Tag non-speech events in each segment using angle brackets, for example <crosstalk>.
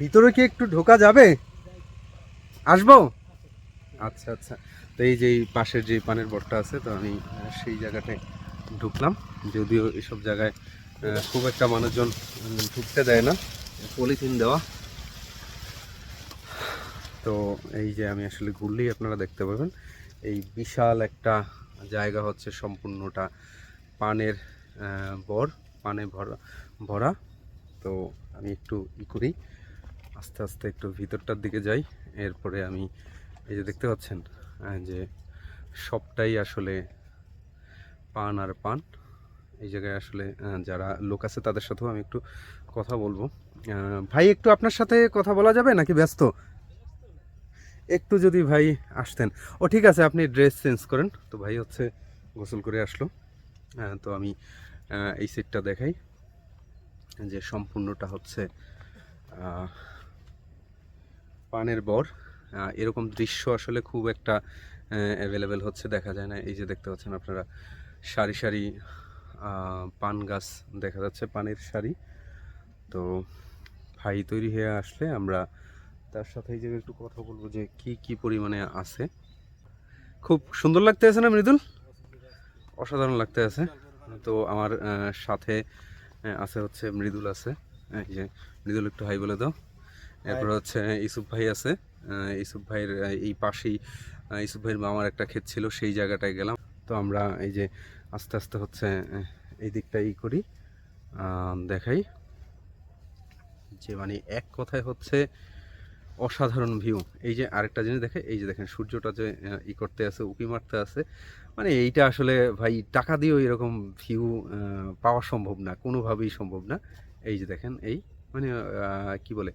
ভিতরে কি একটু ঢোকা যাবে? আসব? আচ্ছা আচ্ছা। তো এই যে পাশের যে পানের বটটা আছে, তো আমি সেই জায়গাটায় ঢুকলাম। যদিও এসব জায়গায় খুব একটা মানুষজন ঢুকতে দেয় না। পলিথিন দেওয়া। তো এই যে আমি আসলে ঘুরলেই আপনারা দেখতে পাবেন। এই বিশাল একটা জায়গা হচ্ছে সম্পূর্ণটা পানের বর, পানে ভরা ভরা। তো আমি একটু ই করি। আস্তে আস্তে একটু ভিতরটার দিকে যাই। এরপরে আমি এই যে দেখতে পাচ্ছেন যে সবটাই আসলে পান আর পান। এই জায়গায় আসলে যারা লোক আছে তাদের সাথেও আমি একটু কথা বলব। ভাই, একটু আপনার সাথে কথা বলা যাবে নাকি ব্যস্ত? একটু যদি ভাই আসতেন। ও, ঠিক আছে, আপনি ড্রেস চেঞ্জ করেন। তো ভাই হচ্ছে গোসল করে আসলো। তো আমি এই সিটটা দেখাই। যে সম্পূর্ণটা হচ্ছে পানের বর। এরকম দৃশ্য আসলে খুব একটা অ্যাভেলেবেল হচ্ছে, দেখা যায় না। এই যে দেখতে পাচ্ছেন আপনারা, সারি সারি পান গাছ দেখা যাচ্ছে, পানের সারি। তো ভাই তৈরি হয়ে আসলে আমরা তার সাথে এই জায়গায় একটু কথা বলব যে কি কি পরিমাণে আছে। খুব সুন্দর লাগতে আছে না মৃদুল? অসাধারণ লাগতে আছে। তো আমার সাথে আছে হচ্ছে মৃদুল আছে। এই যে মৃদুল একটু হাই বলে দাও। এরপর হচ্ছে ইসুফ ভাই আছে। ইসুফ ভাইয়ের এই পাশেই ইসুফ ভাইয়ের মামার একটা ক্ষেত ছিল সেই জায়গাটায় গেলাম। তো আমরা এই যে আস্তে আস্তে হচ্ছে এই দিকটা ই করি দেখাই। যে মানে এক কথায় হচ্ছে অসাধারণ ভিউ এই যে আরেকটা জিনিস দেখে এই যে দেখেন সূর্যটা যে ই করতে আছে উকি মারতে আছে। মানে এইটা আসলে ভাই টাকা দিয়েও এরকম ভিউ পাওয়া সম্ভব না কোনোভাবেই সম্ভব না। এই যে দেখেন এই মানে কি বলে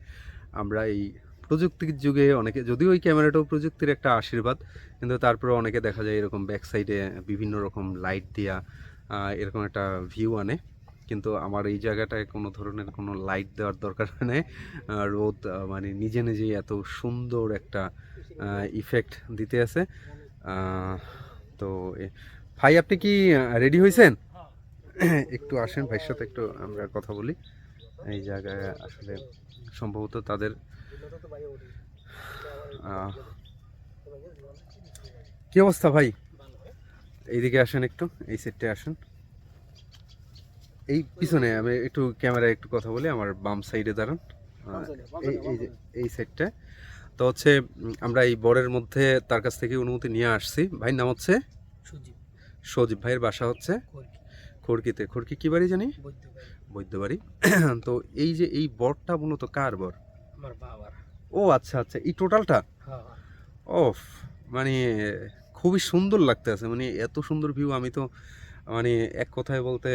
আমরা এই প্রযুক্তির যুগে অনেকে যদিও ওই ক্যামেরাটাও প্রযুক্তির একটা আশীর্বাদ কিন্তু তারপরে অনেকে দেখা যায় এরকম ব্যাক সাইডে বিভিন্ন রকম লাইট দিয়া আহ, এরকম একটা ভিউ আনে। কিন্তু আমার এই জায়গাটায় কোনো ধরনের কোনো লাইট দেওয়ার দরকার নেই। রোদ মানে নিজে নিজেই এত সুন্দর একটা ইফেক্ট দিতে আছে। তো ভাই আপনি কি রেডি হয়েছেন? একটু আসেন ভাইয়ের সাথে একটু আমরা কথা বলি। এই জায়গায় আসলে সম্ভবত তাদের কি অবস্থা ভাই? এইদিকে আসেন একটু এই সেটে আসেন। এই পিছনে আমি একটু ক্যামেরায় একটু কথা বলি আমার বাম সাইডে দাঁড়ান। এই এই সেটটা তো হচ্ছে আমরা এই বরের মধ্যে তার কাছ থেকে অনুমতি নিয়ে আসছি। ভাইয়ের নাম হচ্ছে? সজীব। ভাইয়ের বাসা হচ্ছে? খড়কিতে খড়কি কী বাড়ি জানি? ভাই বৈদ্যবাড়ি <clears throat> তো এই যে এই বরটা মূলত কার বর? ও আচ্ছা আচ্ছা এই টোটালটা? হ্যাঁ। ওফ মানে খুবই সুন্দর লাগতে আছে মানে এত সুন্দর ভিউ আমি তো মানে এক কথায় বলতে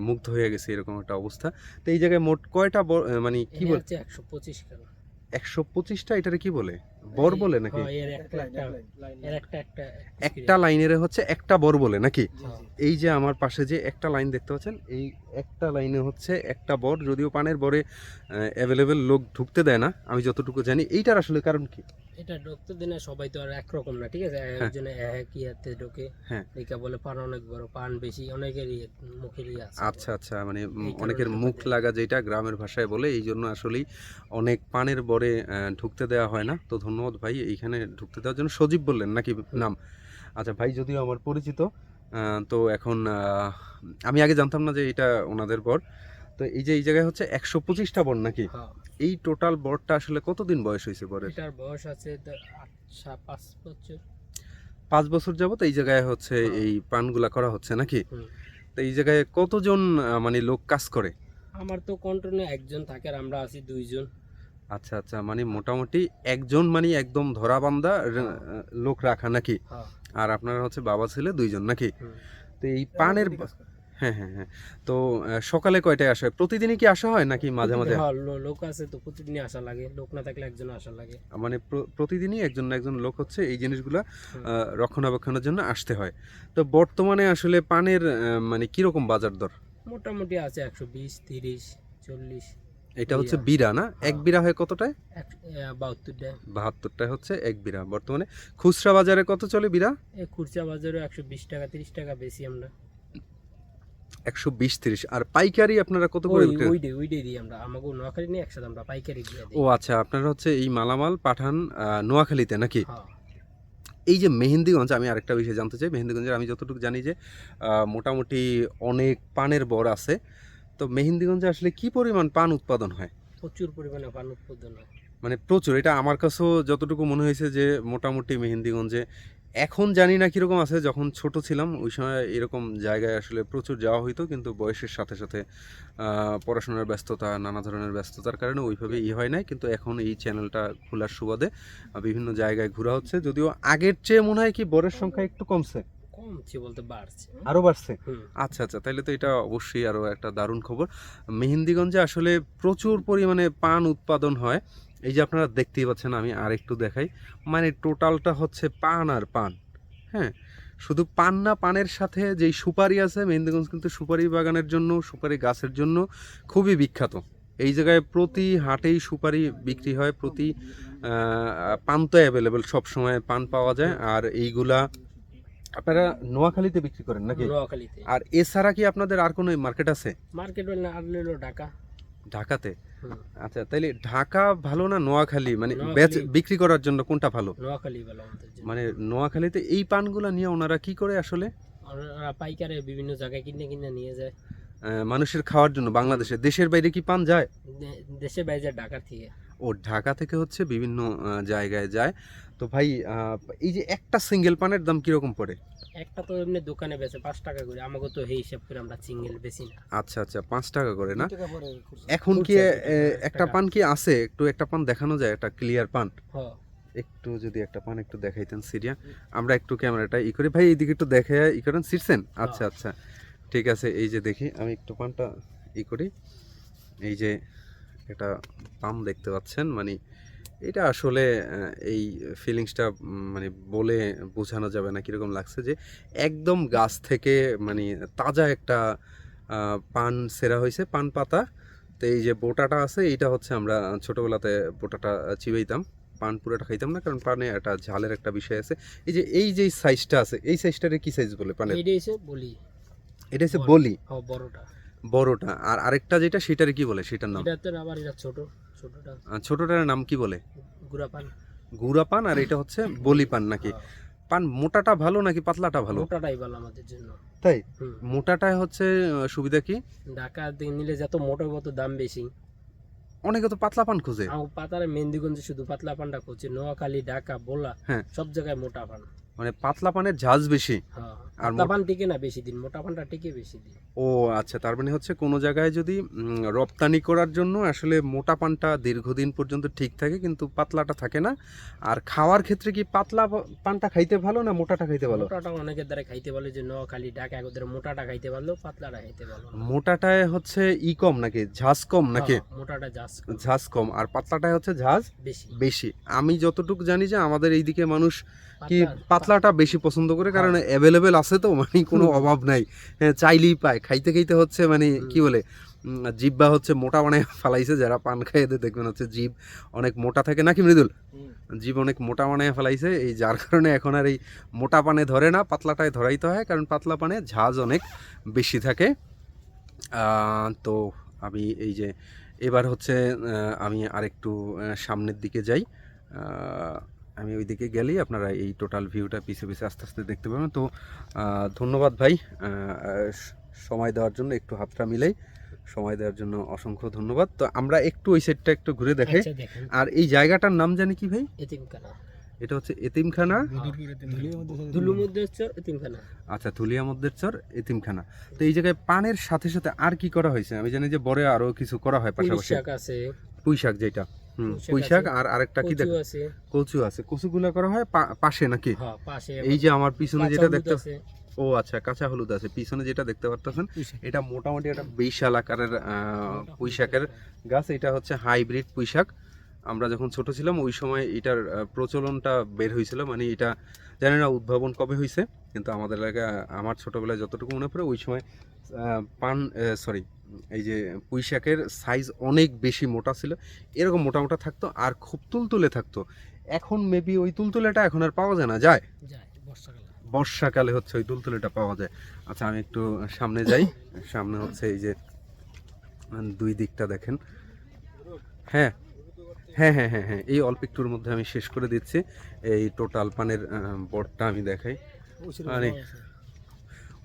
মুগ্ধ হয়ে গেছে এরকম একটা অবস্থা। তো এই জায়গায় মোট কয়টা বর- মানে কি বলছে একশো পঁচিশ কেন একশো পঁচিশটা এটারে কি বলে? বর বলে নাকি? হ্যাঁ, একটা একটা এর একটা একটা একটা লাইনের হচ্ছে একটা বর বলে নাকি? এই যে আমার পাশে যে একটা লাইন দেখতে পাচ্ছেন এই একটা লাইনে হচ্ছে একটা বর যদিও পানের বরে অ্যাভেলেবেল লোক ঢুকতে দেয় না আমি যতটুকু জানি এইটার আসলে কারণ কি? এটা ঢুকতে দিনে সবাই তো আর একরকম না ঠিক আছে? একজনে এক ইয়াতে ঢোকে হ্যাঁ। দেখা বলে পান অনেক বড় পান বেশি। অনেকেরই মুখেরই আছে। আচ্ছা আচ্ছা মানে অনেকের মুখ লাগা যেটা গ্রামের ভাষায় বলে এই জন্য আসলেই অনেক পানের বরে ঢুকতে দেওয়া হয় না। তো ধন্যবাদ ভাই এইখানে ঢুকতে দেওয়ার জন্য সজীব বললেন নাকি নাম? আচ্ছা ভাই যদিও আমার পরিচিত আহ, তো এখন আহ, আমি আগে জানতাম না যে এটা ওনাদের বর তো এই যে এই জায়গায় হচ্ছে একশো পঁচিশটা বর নাকি? হ্যাঁ, এই টোটাল বরটা আসলে কতদিন বয়স হয়েছে বরের? এটার বয়স আছে দ- পাঁচ বছর। পাঁচ বছর যাবত এই জায়গায় হচ্ছে হ্যাঁ। এই পানগুলা করা হচ্ছে নাকি? তো এই জায়গায় কতজন মানে লোক কাজ করে? আমার তো কন্ট্রোলে একজন থাকে আর আমরা আছি দুইজন। আচ্ছা আচ্ছা মানে মোটামুটি একজন মানে একদম ধরা বান্ধা লোক রাখা নাকি? হ্যাঁ। আর আপনারা হচ্ছে বাবা ছেলে দুইজন নাকি? তো এই পানের হ্যাঁ হ্যাঁ হ্যাঁ। তো সকালে কয়টায় আসা হয়? প্রতিদিনই কি আসা হয় নাকি মাঝে মাঝে? লোক আছে তো প্রতিদিনই আসা লাগে। লোক না থাকলে একজন আসা লাগে। মানে প্রতিদিনই একজন না একজন লোক হচ্ছে এই জিনিসগুলা। রক্ষণাবেক্ষণের জন্য আসতে হয়। তো বর্তমানে আসলে পানের মানে কীরকম বাজার দর? মোটামুটি আছে একশো বিশ তিরিশ চল্লিশ। এটা হচ্ছে বিরা। না? এক হ্যাঁ। বিরা হয় কতটায় বাহাত্তরটা। বাহাত্তরটায় হচ্ছে এক বিরা বর্তমানে খুচরা বাজারে কত চলে বিরা খুচরা বাজারে একশো বিশ টাকা তিরিশ টাকা বেশি আমরা। একশো বিশ তিরিশ। আর পাইকারি আপনারা কত করে ওই দিই আমরা। আমাকে নোয়াখালী নিয়ে একসাথে আমরা পাইকারি দিয়ে ও আচ্ছা আপনারা হচ্ছে এই মালামাল পাঠান নোয়াখালীতে নাকি? হ্যাঁ। এই যে মেহেন্দিগঞ্জ আমি আরেকটা বিষয় জানতে চাই। মেহেন্দিগঞ্জের আমি যতটুকু জানি যে মোটামুটি অনেক পানের বর আছে। তো মেহেন্দিগঞ্জে আসলে কি পরিমাণ পান উৎপাদন হয়? প্রচুর পরিমাণে পান উৎপাদন হয়। মানে প্রচুর। এটা আমার কাছেও যতটুকু মনে হয়েছে যে মোটামুটি মেহেন্দিগঞ্জে এখন জানি না কীরকম আছে যখন ছোট ছিলাম ওই সময় এরকম জায়গায় আসলে প্রচুর যাওয়া হইতো কিন্তু বয়সের সাথে সাথে পড়াশোনার ব্যস্ততা নানা ধরনের ব্যস্ততার কারণে ওইভাবে ই হয় নাই কিন্তু এখন এই চ্যানেলটা খোলার সুবাদে বিভিন্ন জায়গায় ঘোরা হচ্ছে যদিও আগের চেয়ে মনে হয় কি বরের সংখ্যা একটু কমছে। কমছে বলতে বাড়ছে। বাড়ছে? আচ্ছা আচ্ছা তাহলে তো এটা অবশ্যই আরও একটা দারুণ খবর। মেহেন্দিগঞ্জে আসলে প্রচুর পরিমাণে পান উৎপাদন হয় এই যে আপনারা দেখতেই পাচ্ছেন আমি আর একটু দেখাই। মানে টোটালটা হচ্ছে পান আর পান হ্যাঁ? শুধু পান না পানের সাথে যেই সুপারি আছে মেহেন্দিগঞ্জ কিন্তু সুপারি বাগানের জন্য সুপারি গাছের জন্য খুবই বিখ্যাত। এই জায়গায় প্রতি হাটেই সুপারি বিক্রি হয় প্রতি পান তো অ্যাভেলেবেল সবসময় পান পাওয়া যায়। আর এইগুলা আপনারা নোয়াখালীতে বিক্রি করেন নাকি? নোয়াখালীতে। আর এছাড়া কি আপনাদের আর কোনো মার্কেট আছে? মার্কেট আর ঢাকা। ঢাকাতে? আচ্ছা তাইলে ঢাকা ভালো না নোয়াখালী? মানে বিক্রি করার জন্য কোনটা ভালো? নোয়াখালী জন্য। মানে নোয়াখালীতে এই পানগুলো নিয়ে ওনারা কি করে আসলে? ওরা পাইকারে বিভিন্ন জায়গায় কিনে কিনে নিয়ে যায়। মানুষের খাওয়ার জন্য বাংলাদেশে। দেশের বাইরে কি পান যায়? দেশের দেশে বাইরে ঢাকার থেকে। ও ঢাকা থেকে হচ্ছে বিভিন্ন জায়গায় যায়। তো ভাই এই যে একটা সিঙ্গেল পানের দাম কীরকম পড়ে? একটা তো এমনি দোকানে বেচে পাঁচ টাকা করে আমাকে তো সেই হিসাব করে আমরা সিঙ্গেল বেশি না। আচ্ছা আচ্ছা পাঁচ টাকা করে না? এখন কি একটা পান কি আছে? একটু একটা পান দেখানো যায় একটা ক্লিয়ার পান? একটু যদি একটা পান একটু দেখাইতেন সিরিয়া। আমরা একটু ক্যামেরাটা ই করি। ভাই এইদিকে একটু দেখে ই করেন সিরছেন? আচ্ছা। আচ্ছা ঠিক আছে এই যে দেখি আমি একটু পানটা ই করি। এই যে এটা পাম দেখতে পাচ্ছেন মানে এটা আসলে এই ফিলিংসটা মানে বলে বোঝানো যাবে না কীরকম লাগছে যে একদম গাছ থেকে মানে তাজা একটা পান সেরা হয়েছে পান পাতা। তো এই যে বোটাটা আছে এইটা হচ্ছে আমরা ছোটোবেলাতে বোটাটা চিবাইতাম। পান পুরোটা খাইতাম না কারণ পানে একটা ঝালের একটা বিষয় আছে। এই যে এই যে সাইজটা আছে এই সাইজটারে কি সাইজ বলে পানের? এইটা এসে বলি। এটা হচ্ছে বলি। বড়টা। বড়টা। আর আরেকটা যেটা সেটারে কি বলে? সেটার নাম? এটা তো আবার এটা ছোট। ছোটটার নাম কি বলে? গুড়া পান। গুড়া পান আর এটা হচ্ছে বলি পান নাকি? হ্যাঁ, পান মোটাটা ভালো নাকি পাতলাটা ভালো? মোটাটাই ভালো আমাদের জন্য। তাই? হুম। মোটাটায় হচ্ছে সুবিধা কি? ঢাকা দিয়ে নিলে যত মোটা কত দাম বেশি। অনেকে তো পাতলা পান খুঁজে। পাতারে মেহেন্দিগঞ্জে শুধু পাতলা পানটা করছে নোয়াখালী ঢাকা বোলা হ্যাঁ। সব জায়গায় মোটা পান। মানে পাতলা পানের ঝাঁজ বেশি। হ্যাঁ আর মোটা- পান টিকে না বেশি দিন মোটা পানটা টিকে বেশি দিন। ও আচ্ছা তার মানে হচ্ছে কোনো জায়গায় যদি রপ্তানি করার জন্য আসলে মোটা পানটা দীর্ঘদিন পর্যন্ত ঠিক থাকে কিন্তু পাতলাটা থাকে না। আর খাওয়ার ক্ষেত্রে কি পাতলা পানটা খাইতে ভালো না মোটাটা খাইতে ভালো? মোটাটা অনেকের দ্বারা খাইতে পারল যে নোয়াখালী ঢাকা মোটাটা খাইতে পারল পাতলাটা খাইতে পারল মোটাটায় হচ্ছে ই কম নাকি? ঝাঁজ কম নাকি? হ্যাঁ, মোটাটা জাস ঝাঁজ কম। আর পাতলাটায় হচ্ছে ঝাঁজ বেশি। বেশি। আমি যতটুকু জানি যে আমাদের এইদিকে মানুষ কি পাতলা- পাতলাটা বেশি পছন্দ করে কারণ অ্যাভেলেবেল আছে তো মানে কোনো অভাব নাই। হ্যাঁ, চাইলেই পায়। খাইতে খাইতে হচ্ছে মানে। কি বলে জিব্বা হচ্ছে মোটা মানে ফালাইছে যারা পান খায় এদের দেখবেন হচ্ছে জিভ অনেক মোটা থাকে। নাকি মৃদুল। জীব অনেক মোটা বানায় ফেলাইছে এই যার কারণে এখন আর এই মোটা পানে ধরে না পাতলাটায় ধরাইতে হয় কারণ পাতলা পানে ঝাঁজ অনেক বেশি থাকে। তো আমি এই যে এবার হচ্ছে আমি আরেকটু সামনের দিকে যাই। আমি ওইদিকে গেলেই আপনারা এই টোটাল ভিউটা পিছে পিছে আস্তে আস্তে দেখতে পাবেন। তো ধন্যবাদ ভাই। সময় দেওয়ার জন্য একটু হাতটা মিলাই সময় দেওয়ার জন্য অসংখ্য ধন্যবাদ। তো আমরা একটু ওই সাইডটা একটু ঘুরে দেখাই। আচ্ছা আর এই জায়গাটার নাম জানি কি ভাই? এটা হচ্ছে এতিমখানা। আচ্ছা ধুলিয়া মদ্দের চর এতিমখানা। তো এই জায়গায় পানের সাথে সাথে আর কি করা হয়েছে? আমি জানি যে বড় আরও কিছু করা হয় পাশাপাশি। শাক আছে। পুঁই শাক যেটা। হুম পুঁই শাক পুঁই শাক আছে, আর আরেকটা কি দেখ কচু আছে। কচুগুলা করা হয় পাশে নাকি? হ্যাঁ পাশে এই যে আমার পিছনে যেটা দেখতে ও আচ্ছা কাঁচা হলুদ আছে। পিছনে যেটা দেখতে পারতেছেন এটা মোটামুটি একটা বিশাল আকারের আহ, পুঁই শাকের গাছ। এটা হচ্ছে হাইব্রিড পুঁই শাক আমরা যখন ছোট ছিলাম ওই সময় এটার প্রচলনটা বের হয়েছিল। মানে এটা জানি না উদ্ভাবন কবে হয়েছে কিন্তু আমাদের এলাকা আমার ছোটবেলায় যতটুকু মনে পড়ে ওই সময় আহ, পান সরি এই যে পুঁইশাকের সাইজ অনেক বেশি মোটা ছিল এরকম মোটা মোটা থাকতো আর খুব তুলতুলে থাকতো। এখন মেবি ওই তুলতুলেটা এখন আর পাওয়া যায় না যায়? বর্ষাকালে। হচ্ছে ওই তুলতুলেটা পাওয়া যায়। আচ্ছা আমি একটু সামনে যাই। সামনে হচ্ছে এই যে দুই দিকটা দেখেন। হ্যাঁ হ্যাঁ হ্যাঁ হ্যাঁ হ্যাঁ এই অল্প একটুর মধ্যে আমি শেষ করে দিচ্ছি। এই টোটাল পানের বটটা আমি দেখাই। আরে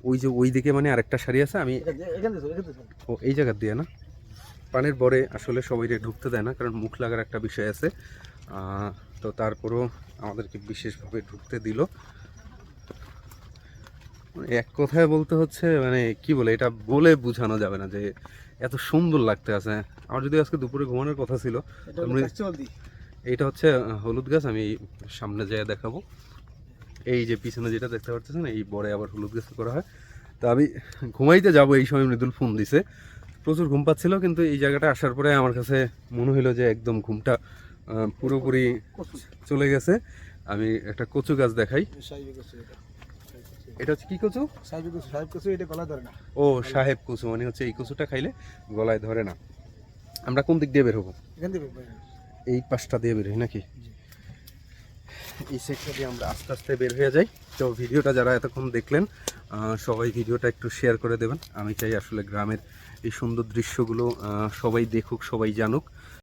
ওই যে ওই দিকে মানে আরেকটা শাড়ি আছে আমি ও এই জায়গার দিয়ে না? পানের বরে আসলে সবাই ঢুকতে দেয় না কারণ মুখ লাগার একটা বিষয় আছে। তো তারপরেও আমাদেরকে বিশেষভাবে ঢুকতে দিল। এক কথায় বলতে হচ্ছে মানে কি বলে এটা বলে বোঝানো যাবে না যে এত সুন্দর লাগতে আছে। আমার যদি আজকে দুপুরে ঘুমানোর কথা ছিল এইটা হচ্ছে হলুদ গাছ আমি সামনে যেয়ে দেখাবো। এই যে পিছনে যেটা দেখতে পাচ্ছেন এই বড়ে আবার হলুদ গাছ করা হয়। তো আমি ঘুমাইতে যাব এই সময় মৃদুল ফোন দিছে। প্রচুর ঘুম পাচ্ছিল কিন্তু এই জায়গাটা আসার পরে আমার কাছে মনে হলো যে একদম ঘুমটা পুরোপুরি চলে গেছে। আমি একটা কচু গাছ দেখাই। এটা হচ্ছে কি কচু? সাহেব কচু এটা গলায় ধরে না ও সাহেব কচু মানে হচ্ছে এই কচুটা খাইলে গলায় ধরে না। আমরা কোন দিক দিয়ে বের হব? এই পাশটা দিয়ে বের হই নাকি? এই সেক্টর আমরা আস্তে আস্তে বের হয়ে যাই। তো ভিডিওটা যারা এতক্ষণ দেখলেন সবাই ভিডিওটা একটু শেয়ার করে দেবেন। আমি চাই আসলে গ্রামের এই সুন্দর দৃশ্যগুলো সবাই দেখুক, সবাই জানুক।